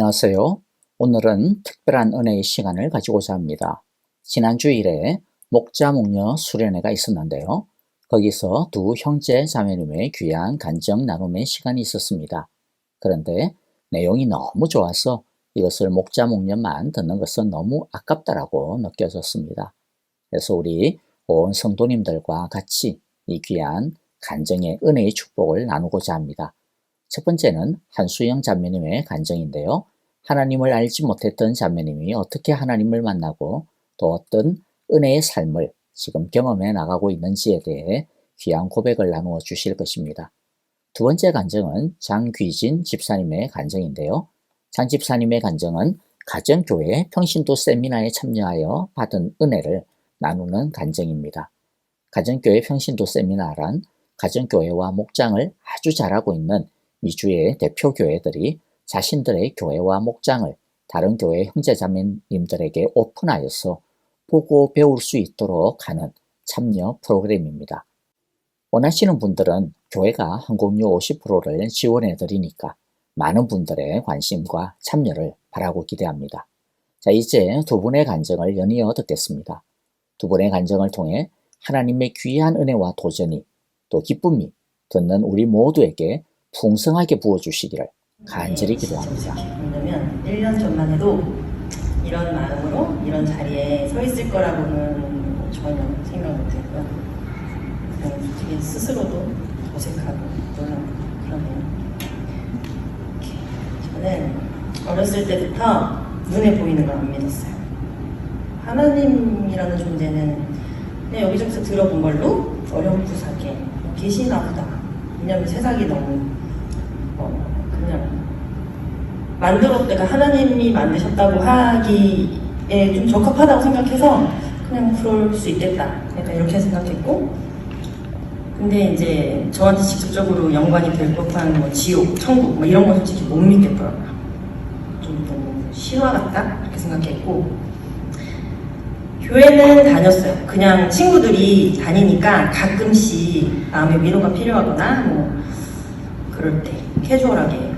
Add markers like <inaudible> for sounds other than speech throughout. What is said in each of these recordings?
안녕하세요. 오늘은 특별한 은혜의 시간을 가지고자 합니다. 지난 주일에 목자 목녀 수련회가 있었는데요. 거기서 두 형제 자매님의 귀한 간증 나눔의 시간이 있었습니다. 그런데 내용이 너무 좋아서 이것을 목자 목녀만 듣는 것은 너무 아깝다라고 느껴졌습니다. 그래서 우리 온 성도님들과 같이 이 귀한 간증의 은혜의 축복을 나누고자 합니다. 첫 번째는 한수영 자매님의 간증인데요. 하나님을 알지 못했던 자매님이 어떻게 하나님을 만나고 또 어떤 은혜의 삶을 지금 경험해 나가고 있는지에 대해 귀한 고백을 나누어 주실 것입니다. 두 번째 간증은 장귀진 집사님의 간증인데요. 장 집사님의 간증은 가정교회 평신도 세미나에 참여하여 받은 은혜를 나누는 간증입니다. 가정교회 평신도 세미나란 가정교회와 목장을 아주 잘하고 있는 미주의 대표 교회들이 자신들의 교회와 목장을 다른 교회 형제자매님들에게 오픈하여서 보고 배울 수 있도록 하는 참여 프로그램입니다. 원하시는 분들은 교회가 항공료 50%를 지원해 드리니까 많은 분들의 관심과 참여를 바라고 기대합니다. 자, 이제 두 분의 간증을 연이어 듣겠습니다. 두 분의 간증을 통해 하나님의 귀한 은혜와 도전이 또 기쁨이 듣는 우리 모두에게 풍성하게 부어주시기를 간절히 기도합니다. 왜냐면 1년 전만 해도 이런 마음으로 이런 자리에 서 있을 거라고는 전혀 생각 못했고요. 그냥 스스로도 어색하고 놀라고 그러네요. 저는 어렸을 때부터 눈에 보이는 걸 안 믿었어요. 하나님이라는 존재는 그냥 여기저기서 들어본 걸로 어렴풋하게 계시나 보다. 왜냐면 세상이 너무 어, 그냥 만들었다가 하나님이 만드셨다고 하기에 좀 적합하다고 생각해서 그냥 그럴 수 있겠다. 약간 이렇게 생각했고 근데 이제 저한테 직접적으로 연관이 될 법한 뭐 지옥, 천국 뭐 이런 거 솔직히 못 믿겠더라고요. 좀 너무 실화 같다 이렇게 생각했고 교회는 다녔어요. 그냥 친구들이 다니니까 가끔씩 마음의 위로가 필요하거나 뭐 그럴 때 캐주얼하게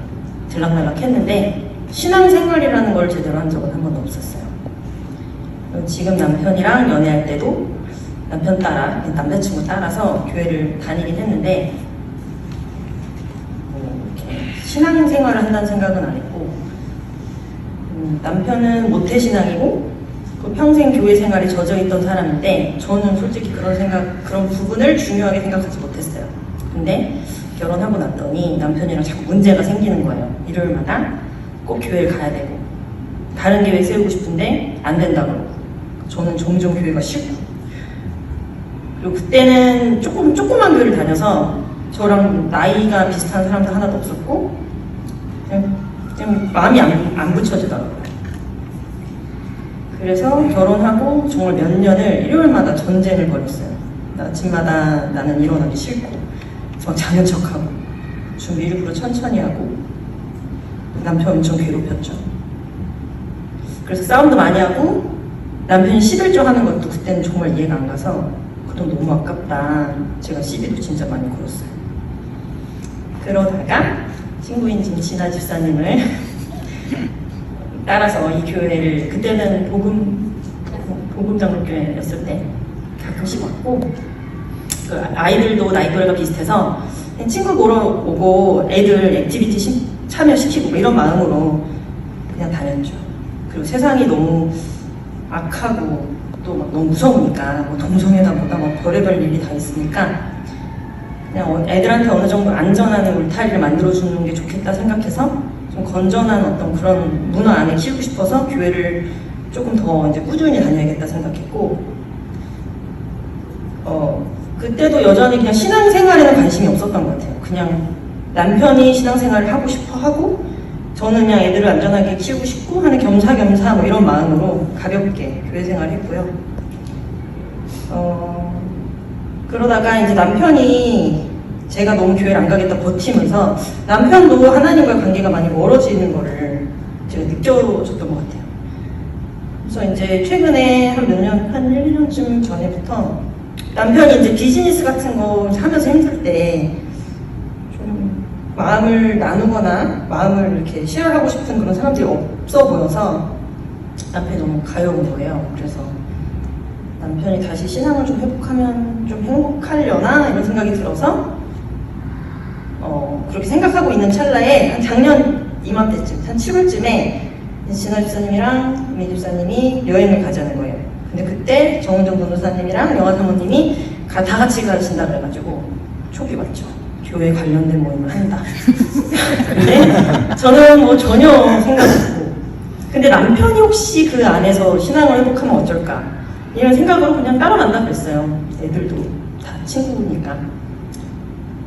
들락날락 했는데 신앙생활이라는 걸 제대로 한 적은 한 번도 없었어요. 지금 남편이랑 연애할 때도 남편 따라, 남자친구 따라서 교회를 다니긴 했는데 뭐 이렇게 신앙생활을 한다는 생각은 안 했고 음, 남편은 모태신앙이고 그 평생 교회 생활에 젖어 있던 사람인데 저는 솔직히 그런 생각, 그런 부분을 중요하게 생각하지 못했어요. 근데 결혼하고 났더니 남편이랑 자꾸 문제가 생기는 거예요. 일요일마다 꼭 교회를 가야 되고 다른 계획 세우고 싶은데 안 된다 그러고 저는 점점 교회가 싫고 그리고 그때는 조금 조그만 교회를 다녀서 저랑 나이가 비슷한 사람도 하나도 없었고 그냥, 그냥 마음이 안, 안 붙여지더라고요. 그래서 결혼하고 정말 몇 년을 일요일마다 전쟁을 벌였어요. 아침마다 나는 일어나기 싫고 저 자는 척하고 준비 일부러 천천히 하고 남편 엄청 괴롭혔죠. 그래서 싸움도 많이 하고 남편이 11조 하는 것도 그때는 정말 이해가 안 가서 그 돈 너무 아깝다. 제가 시비도 진짜 많이 걸었어요. 그러다가 친구인 김치나 집사님을 <laughs> 따라서 이 교회를 그때는 복음 복음장로교회였을 때 가끔씩 왔고 그 아이들도 나이 또래가 비슷해서 친구 보러 오고 애들 액티비티 시, 참여시키고 뭐 이런 마음으로 그냥 다녔죠. 그리고 세상이 너무 악하고 또 막 너무 무서우니까 뭐 동성애다 뭐다 뭐 별의별 일이 다 있으니까 그냥 애들한테 어느 정도 안전한 울타리를 만들어주는 게 좋겠다 생각해서 좀 건전한 어떤 그런 문화 안에 키우고 싶어서 교회를 조금 더 이제 꾸준히 다녀야겠다 생각했고 어 그때도 여전히 그냥 신앙생활에는 관심이 없었던 것 같아요. 그냥 남편이 신앙생활을 하고 싶어 하고 저는 그냥 애들을 안전하게 키우고 싶고 하는 겸사겸사 뭐 이런 마음으로 가볍게 교회 생활을 했고요. 어, 그러다가 이제 남편이 제가 너무 교회를 안 가겠다 버티면서 남편도 하나님과 관계가 많이 멀어지는 거를 제가 느껴졌던 것 같아요. 그래서 이제 최근에 한 몇 년, 한 1, 2년쯤 전에부터 남편이 이제 비즈니스 같은 거 하면서 힘들 때 좀 마음을 나누거나 마음을 이렇게 시열하고 싶은 그런 사람들이 없어 보여서 앞에 너무 가여운 거예요. 그래서 남편이 다시 신앙을 좀 회복하면 좀 행복하려나 이런 생각이 들어서 어, 그렇게 생각하고 있는 찰나에 한 작년 이맘때쯤 한 7월쯤에 진아 집사님이랑 이미 집사님이 여행을 가자는 거예요. 그때 정은정 변호사님이랑 영화 사모님이 가- 다 같이 가신다 그래가지고 촉이 왔죠. 교회 관련된 모임을 한다. <laughs> 근데 저는 뭐 전혀 생각 없고 근데 남편이 혹시 그 안에서 신앙을 회복하면 어쩔까 이런 생각으로 그냥 따라간다 그랬어요. 애들도 다 친구니까.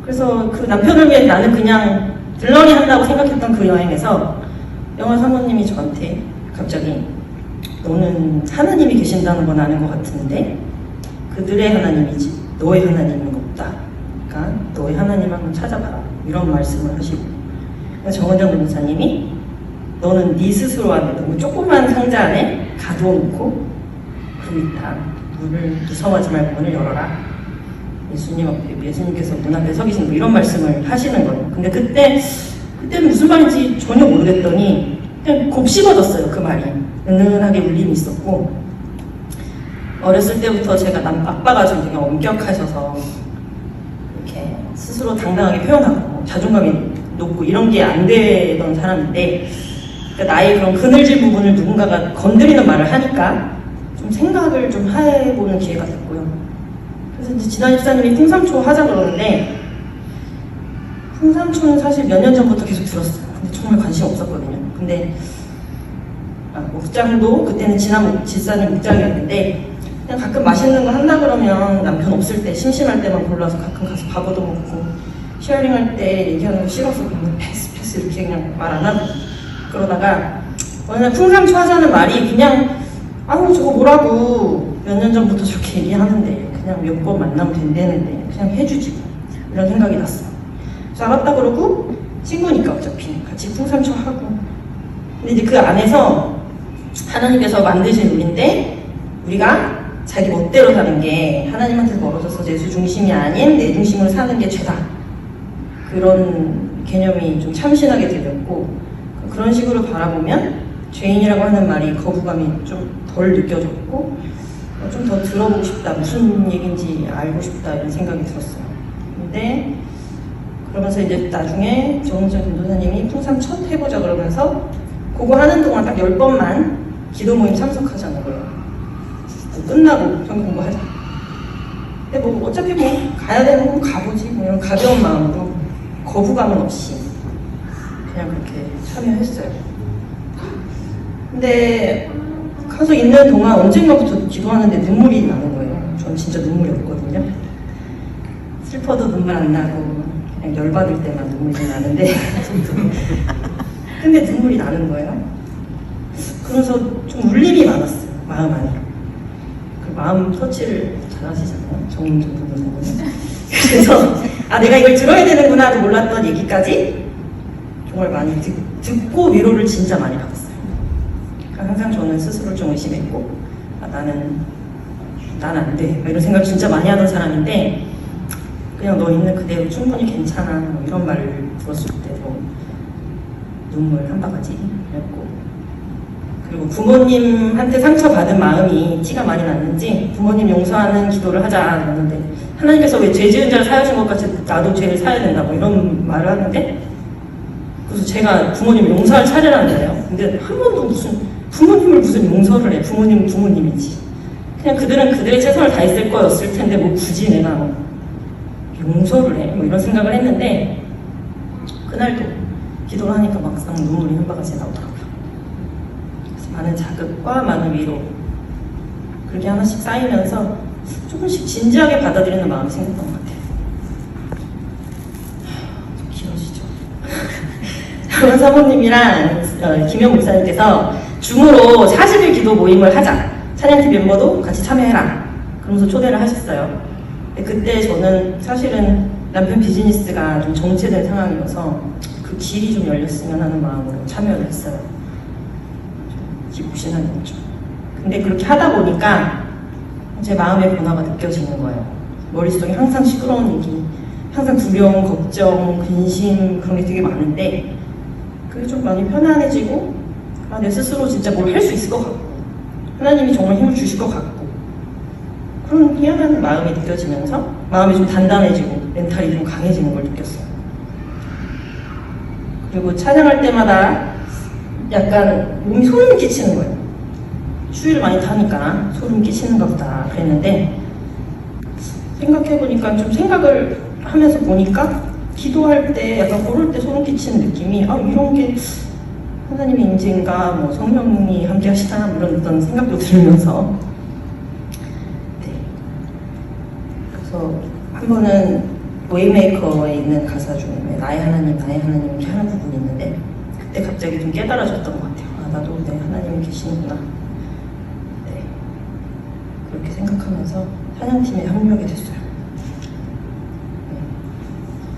그래서 그 남편을 위해 나는 그냥 들러리 한다고 생각했던 그 여행에서 영화 사모님이 저한테 갑자기 너는 하나님이 계신다는 건 아는 것 같은데 그들의 하나님이지 너의 하나님은 없다. 그러니까 너의 하나님 한번 찾아봐라. 이런 말씀을 하시고 그래서 정원정 변호사님이 너는 네 스스로 안에 너무 조그만 상자 안에 가두어놓고 그 있다. 문을 무서워하지 말고 문을 열어라. 예수님 앞에 예수님께서 문 앞에 서 계신 뭐 이런 말씀을 하시는 거예요. 근데 그때 그때는 무슨 말인지 전혀 모르겠더니 곱씹어졌어요 그 말이 은은하게 울림이 있었고 어렸을 때부터 제가 남, 아빠가 좀 되게 엄격하셔서 이렇게 스스로 당당하게 표현하고 자존감이 높고 이런 게 안 되던 사람인데 그러니까 나의 그런 그늘질 부분을 누군가가 건드리는 말을 하니까 좀 생각을 좀 해보는 기회가 됐고요. 그래서 이제 지난 집사님이 풍삼초 하자 그러는데 풍삼초는 사실 몇 년 전부터 계속 들었어요. 근데 정말 관심 없었거든요. 근데 아, 목장도 그때는 지난 목- 집사님 목장이었는데 그냥 가끔 맛있는 거 한다 그러면 남편 없을 때 심심할 때만 골라서 가끔 가서 밥 얻어 먹고 쉐어링 할 때 얘기하는 거 싫어서 그냥 패스 패스 이렇게 그냥 말 안 하고 그러다가 어느 날 풍삼초 하자는 말이 그냥 아우 저거 뭐라고 몇 년 전부터 저렇게 얘기하는데 그냥 몇 번 만나면 된다는데 그냥 해주지 뭐. 이런 생각이. 그래서 알았다 그러고 친구니까 어차피 같이 풍삼초 하고. 근데 이제 그 안에서 하나님께서 만드신 우리인데 우리가 자기 멋대로 사는 게 하나님한테 멀어져서 예수 중심이 아닌 내 중심으로 사는 게 죄다. 그런 개념이 좀 참신하게 들렸고 그런 식으로 바라보면 죄인이라고 하는 말이 거부감이 좀 덜 느껴졌고 좀 더 들어보고 싶다. 무슨 얘기인지 알고 싶다. 이런 생각이 들었어요. 근데 그러면서 이제 나중에 정은정 변호사님이 풍삼 첫 해보자 그러면서 그거 하는 동안 딱열 번만 기도 모임 참석하자는 거예요. 뭐 끝나고 좀 공부하자. 근데 뭐 어차피 뭐 가야 되는 건 가보지 뭐 이런 가벼운 마음으로 거부감은 없이 그냥 그렇게 참여했어요. 근데 가서 있는 동안 언젠가부터 기도하는데 눈물이 나는 거예요. 전 진짜 눈물이 없거든요. 슬퍼도 눈물 안 나고 그냥 열받을 때만 눈물이 나는데 <laughs> 근데 눈물이 나는 거예요. 그래서 좀 울림이 많았어요. 마음 안에. 그 마음 터치를 잘 하시잖아요. 정은정 변호사님은. 그래서 아 내가 이걸 들어야 되는구나도 몰랐던 얘기까지 정말 많이 듣, 듣고 위로를 진짜 많이 받았어요. 그러니까 항상 저는 스스로를 좀 의심했고 아, 나는 난 안 돼. 막 이런 생각 진짜 많이 하던 사람인데 그냥 너 있는 그대로 충분히 괜찮아. 뭐 이런 말을 들었을 때도 눈물 한 바가지였고 그리고 부모님한테 상처받은 마음이 티가 많이 났는지 부모님 용서하는 기도를 하자 그러는데 하나님께서 왜 죄 지은 자를 사하신 것 같이 나도 죄를 사야 된다 뭐 이런 말을 하는데 그래서 제가 부모님 용서할 차례라는 거예요. 근데 한 번도 무슨 부모님을 무슨 용서를 해 부모님은 부모님이지 그냥 그들은 그들의 최선을 다했을 거였을 텐데 뭐 굳이 내가 뭐 용서를 해? 뭐 이런 생각을 했는데 그날도 기도를 하니까 막상 눈물이 한 바가지 나오더라고요. 그래서 많은 자극과 많은 위로 그렇게 하나씩 쌓이면서 조금씩 진지하게 받아들이는 마음이 생겼던 것 같아요. 하, 좀 길어지죠. <laughs> 그런 사모님이랑 어, 김영 목사님께서 줌으로 40일 기도 모임을 하자. 찬양팀 멤버도 같이 참여해라. 그러면서 초대를 하셨어요. 그때 저는 사실은 남편 비즈니스가 좀 정체된 상황이어서 그 길이 좀 열렸으면 하는 마음으로 참여를 했어요. 좀 기부신하겠죠. 근데 그렇게 하다 보니까 제 마음의 변화가 느껴지는 거예요. 머릿속에 항상 시끄러운 얘기, 항상 두려움, 걱정, 근심 그런 게 되게 많은데 그게 좀 많이 편안해지고 아, 내 스스로 진짜 뭘 할 수 있을 것 같고 하나님이 정말 힘을 주실 것 같고 그런 희한한 마음이 느껴지면서 마음이 좀 단단해지고 멘탈이 좀 강해지는 걸 느꼈어요. 그리고 찬양할 때마다 약간 몸이 소름 끼치는 거예요. 추위를 많이 타니까 소름 끼치는가 보다 그랬는데 생각해보니까 좀 생각을 하면서 보니까 기도할 때 약간 그럴 때 소름 끼치는 느낌이 아 이런 게 하나님의 인재인가 뭐 성령이 함께 하시나 뭐 이런 어떤 생각도 들면서 네. 번은 웨이메이커에 있는 가사 중에 나의 하나님 나의 하나님 이렇게 하는 부분이 있는데 그때 갑자기 좀 깨달아졌던 것 같아요 아 나도 내 하나님이 계시는구나 네. 그렇게 생각하면서 찬양팀에 합류하게 됐어요 네.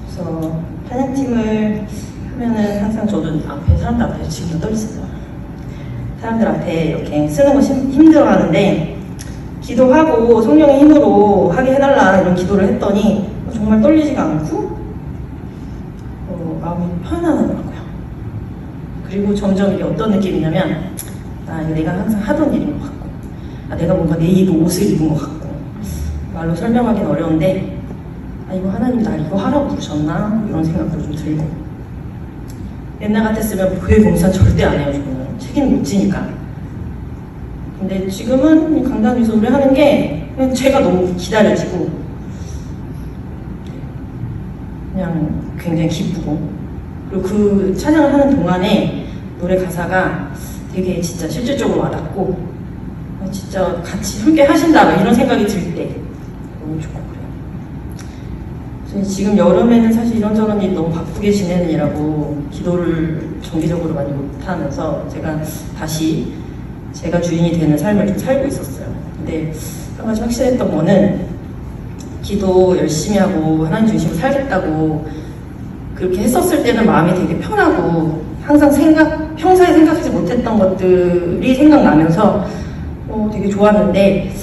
그래서 찬양팀을 하면은 항상 저도 앞에 사람들 앞에 지금 떨리세요. 사람들 앞에 이렇게 쓰는 거 심- 힘들어하는데 기도하고 성령의 힘으로 하게 해달라 이런 기도를 했더니 정말 떨리지가 않고 어, 마음이 편안하더라고요. 그리고 점점 이게 어떤 느낌이냐면 아 내가 항상 하던 일인 것 같고 아 내가 뭔가 내 입은 옷을 입은 것 같고 말로 설명하기는 어려운데 아 이거 하나님 날 이거 하라고 부르셨나? 이런 생각도 좀 들고. 옛날 같았으면 교회 봉사 절대 안 해요 저는. 책임 못 지니까 근데 지금은 이 강단 위서 노래하는 게 그냥 제가 너무 기다려지고 그냥 굉장히 기쁘고 그리고 그 찬양을 하는 동안에 노래 가사가 되게 진짜 실질적으로 와닿고 아, 진짜 같이 함께 하신다 막 이런 생각이 들 때 너무 좋고 그래요. 지금 여름에는 사실 이런저런 일 너무 바쁘게 지내느라고 기도를 정기적으로 많이 못하면서 제가 다시 제가 주인이 되는 삶을 좀 살고 있었어요. 근데 한 가지 확실했던 거는 기도 열심히 하고 하나님 중심으로 살겠다고 그렇게 했었을 때는 마음이 되게 편하고 항상 생각 평소에 생각하지 못했던 것들이 생각나면서 어, 되게 좋았는데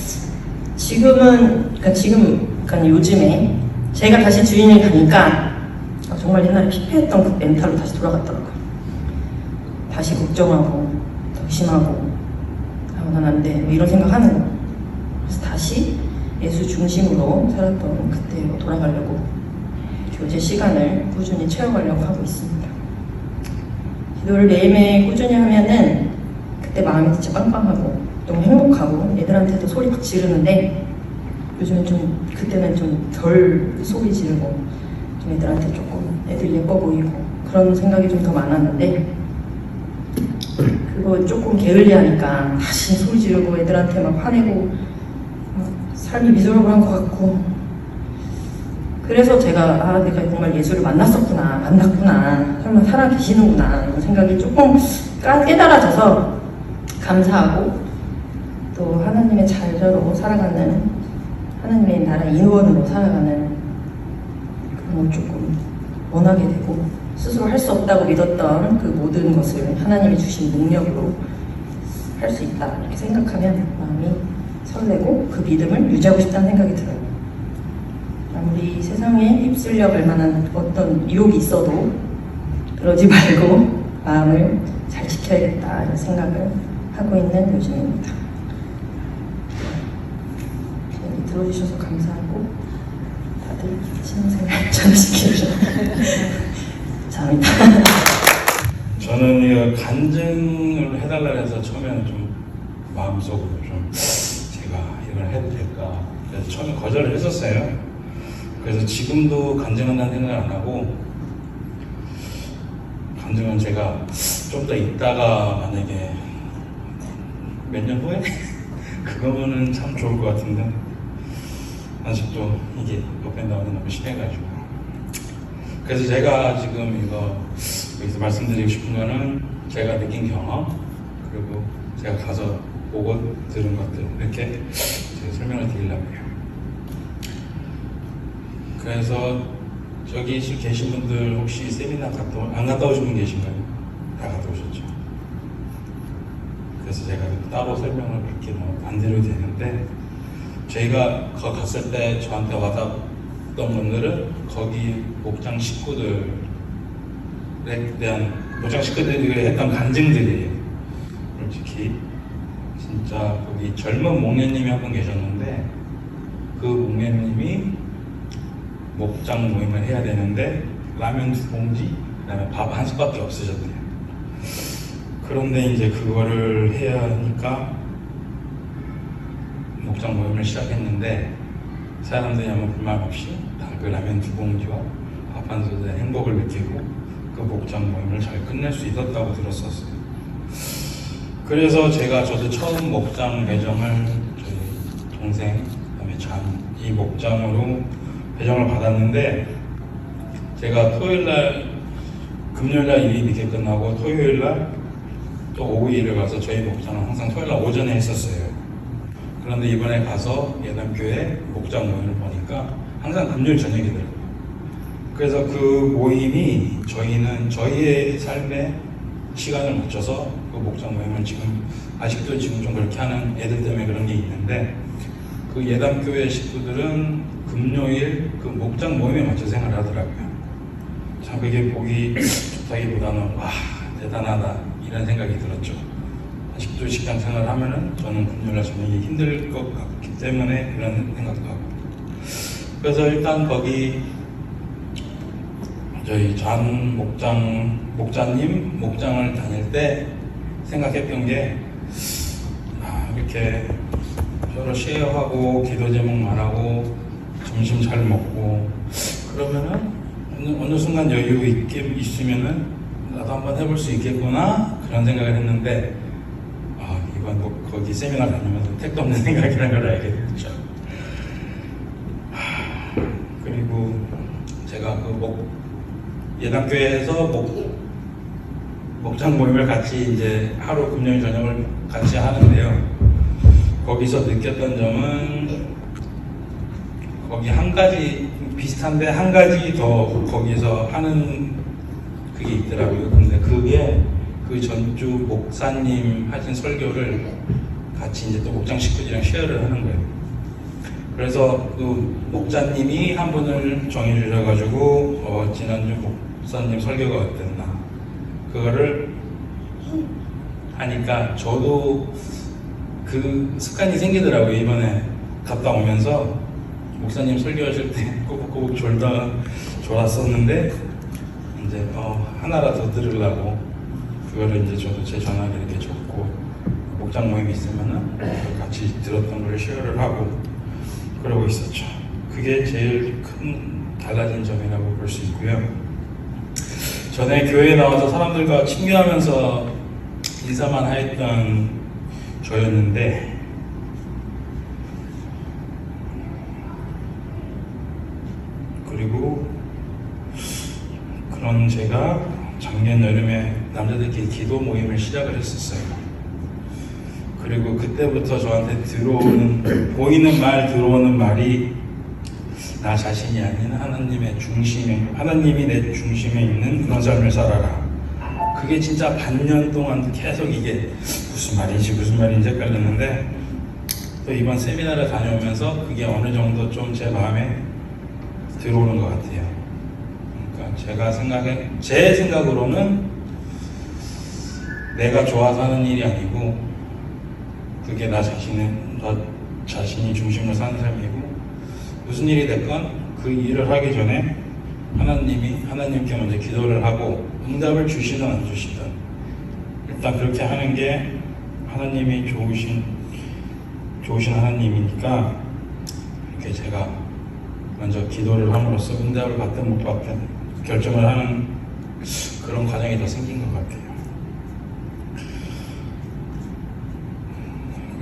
지금은 그러니까 지금 그러니까 요즘에 제가 다시 주인이 가니까 아, 정말 옛날에 피폐했던 그 멘탈로 다시 돌아갔더라고요. 다시 걱정하고 덕심하고 아, 난 안 돼. 뭐 이런 생각하는 거예요. 그래서 다시 예수 중심으로 살았던 그때로 돌아가려고 교제 시간을 꾸준히 채워가려고 하고 있습니다. 기도를 매일매일 꾸준히 하면은 그때 마음이 진짜 빵빵하고 너무 행복하고 애들한테도 소리 막 지르는데 요즘은 좀 그때는 좀 덜 소리 지르고 좀 애들한테 조금 애들 예뻐 보이고 그런 생각이 좀 더 많았는데 그거 조금 게을리하니까 다시 소리 지르고 애들한테 막 화내고 막 삶이 미저러블한 것 같고. 그래서 제가 아 내가 정말 예수를 만났었구나 만났구나 설마 살아 계시는구나 이런 생각이 조금 까- 깨달아져서 감사하고 또 하나님의 자녀로 살아가는 하나님의 나라 인원으로 살아가는 그런 걸 조금 원하게 되고 스스로 할 수 없다고 믿었던 그 모든 것을 하나님이 주신 능력으로 할 수 있다 이렇게 생각하면 마음이 설레고 그 믿음을 유지하고 싶다는 생각이 들어요. 아무리 세상에 휩쓸려 갈 만한 어떤 유혹이 있어도 그러지 말고 마음을 잘 지켜야겠다 이런 생각을 하고 있는 요즘입니다. 네, 들어주셔서 감사하고 다들 신앙생활 잘 지켜주셔서 감사합니다. 저는 이거 간증을 해달라 해서 처음에는 좀 마음속으로 좀 제가 이걸 해도 될까. 그래서 처음에 거절을 했었어요. 그래서 지금도 간증한다는 생각을 안 하고 간증은 제가 좀 더 있다가 만약에 몇 년 후에? <laughs> 그거는 참 좋을 것 같은데. 아직도 이게 나오는 너무 심해가지고 그래서 제가 지금 이거 여기서 말씀드리고 싶은 거는 제가 느낀 경험 그리고 제가 가서 보고 들은 것들 이렇게 설명을 드리려고 해요. 그래서 저기 계신 분들 혹시 세미나 갔다 오- 안 갔다 오신 분 계신가요? 다 갔다 오셨죠? 그래서 제가 따로 설명을 그렇게 뭐 안 드려도 되는데 저희가 거 갔을 때 저한테 와 닿 분들은 거기 목장 식구들에 대한 목장 식구들이 했던 간증들이에요. 솔직히 진짜 거기 젊은 목련님이 한 분 계셨는데 그 목련님이 목장 모임을 해야 되는데 라면 두 봉지 그다음에 밥 한 숟밖에 없으셨대요. 그런데 이제 그거를 해야 하니까 목장 모임을 시작했는데 사람들이 아무 불만 없이 다그한 솥에 행복을 느끼고 그 목장 모임을 잘 끝낼 수 있었다고 들었었어요. 그래서 제가 저도 처음 목장 배정을 저희 동생 그다음에 참이 목장으로 배정을 받았는데 제가 토요일 날 금요일 날 일이 늦게 끝나고 토요일 날 또 오후에 일을 가서 저희 목장은 항상 토요일 날 오전에 했었어요. 그런데 이번에 가서 예담교회 목장 모임을 보니까 항상 금요일 저녁이더라고요. 그래서 그 모임이 저희는 저희의 삶에 시간을 맞춰서 그 목장 모임을 지금 아직도 지금 좀 그렇게 하는 애들 때문에 그런 게 있는데 그 예담교회 식구들은 금요일 그 목장 모임에 맞춰 생활을 하더라고요. 참 그게 보기 좋다기보다는 와 대단하다 이런 생각이 들었죠. 아직도 직장 생활을 하면은 저는 금요일 날 저녁이 힘들 것 같기 때문에 그런 생각도 하고 그래서 일단 거기 저희 전 목장 목자님 목장을 다닐 때 생각했던 게 아, 이렇게 서로 쉐어하고 기도 제목 말하고 점심 잘 먹고 그러면은 어느, 어느 순간 여유 있게 있으면은 나도 한번 해볼 수 있겠구나 그런 생각을 했는데 아 이건 뭐 거기 세미나 다니면서 택도 없는 <laughs> 생각이라는 걸 알게 됐죠. 하, 그리고 제가 그 목, 예당교회에서 목, 목장 모임을 같이 이제 하루 금요일 저녁을 같이 하는데요. 거기서 느꼈던 점은 거기 한 가지 비슷한데 한 가지 더 거기서 하는 그게 있더라고요. 근데 그게 그 전주 목사님 하신 설교를 같이 이제 또 목장 식구들이랑 쉐어를 하는 거예요. 그래서 그 목자님이 한 분을 정해 주셔가지고 어, 지난주 목사님 설교가 어땠나. 그거를 하니까 저도 그 습관이 생기더라고요 이번에 갔다 오면서. 목사님 설교하실 때 꼬북꼬북 졸다 졸았었는데 이제 어, 하나라도 들으려고 그거를 이제 저도 제 전화기 이렇게 적고 목장 모임 있으면은 같이 들었던 걸 쉐어를 하고 그러고 있었죠. 그게 제일 큰 달라진 점이라고 볼 수 있고요. 전에 교회에 나와서 사람들과 친교하면서 인사만 하였던 저였는데 그리고 그런 제가 작년 여름에 남자들끼리 기도 모임을 시작을 했었어요. 그리고 그때부터 저한테 들어오는 보이는 말 들어오는 말이 나 자신이 아닌 하나님의 중심에 하나님이 내 중심에 있는 그런 삶을 살아라. 그게 진짜 반년 동안 계속 이게 무슨 말인지 무슨 말인지 헷갈렸는데 또 이번 세미나를 다녀오면서 그게 어느 정도 좀 제 마음에 들어오는 것 같아요. 그러니까 제가 생각해 제 생각으로는 내가 좋아서 하는 일이 아니고 그게 나 자신의 나 자신이 중심으로 사는 삶이고 무슨 일이 됐건 그 일을 하기 전에 하나님이 하나님께 먼저 기도를 하고 응답을 주시든 안 주시든 일단 그렇게 하는 게 하나님이 좋으신 좋으신 하나님이니까 이렇게 제가 먼저 기도를 함으로써 응답을 받든 못 받든 결정을 하는 그런 과정이 더 생긴 것 같아요.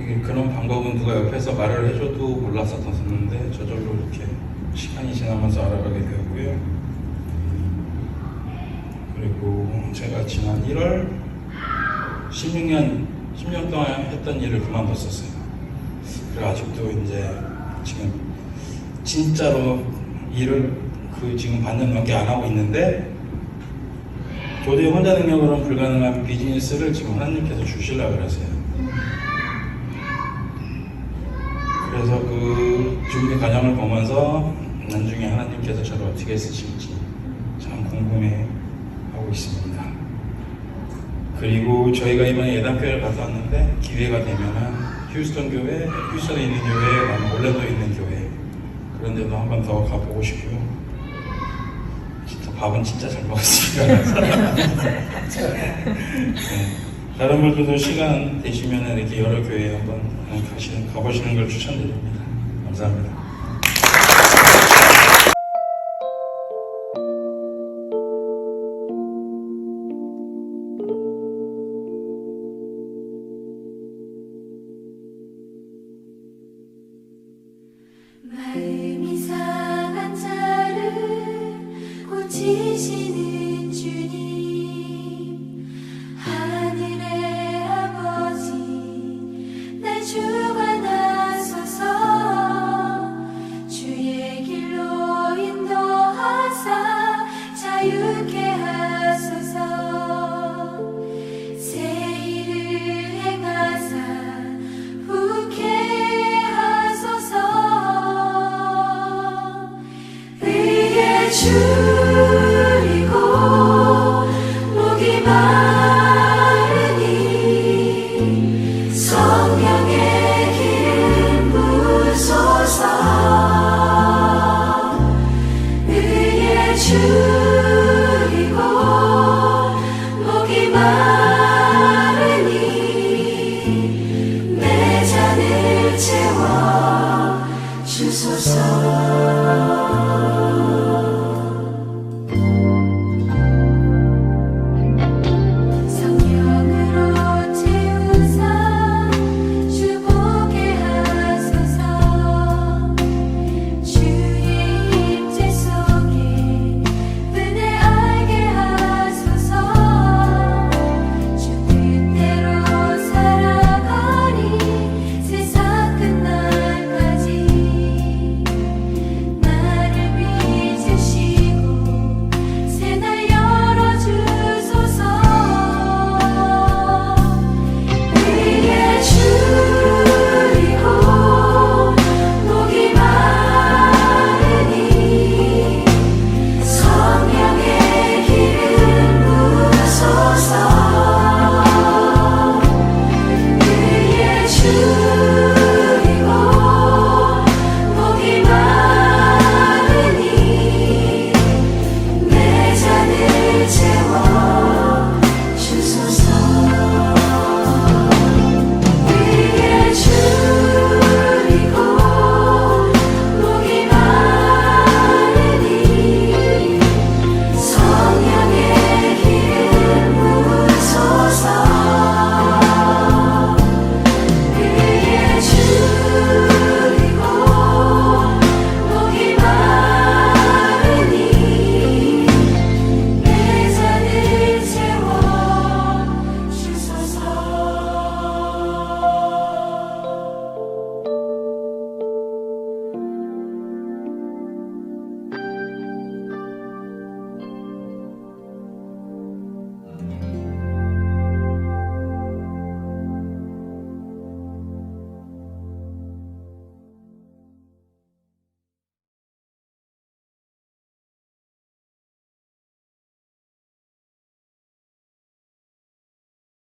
이게 그런 방법은 누가 옆에서 말을 해줘도 몰랐었었는데 저절로 이렇게 시간이 지나면서 알아가게 되었고요. 그리고 제가 지난 1월 16년 10년 동안 했던 일을 그만뒀었어요. 그래 아직도 이제 지금 진짜로 일을 그 지금 반년 넘게 안 하고 있는데 도저히 혼자 능력으로는 불가능한 비즈니스를 지금 하나님께서 주시려고 그러세요. 준비 과정을 보면서 나중에 하나님께서 저를 어떻게 쓰실지 참 궁금해 하고 있습니다. 그리고 저희가 이번에 예단표를 갔다 왔는데 기회가 되면은 휴스턴 교회, 휴스턴에 있는 교회, 올랜도에 있는 교회 그런 데도 한 번 더 가보고 싶고요. 진짜 밥은 진짜 잘 먹었습니다. <laughs> 네. 다른 분들도 시간 되시면 이렇게 여러 교회 한번 가시는, 가보시는 걸 추천드립니다. 감사 의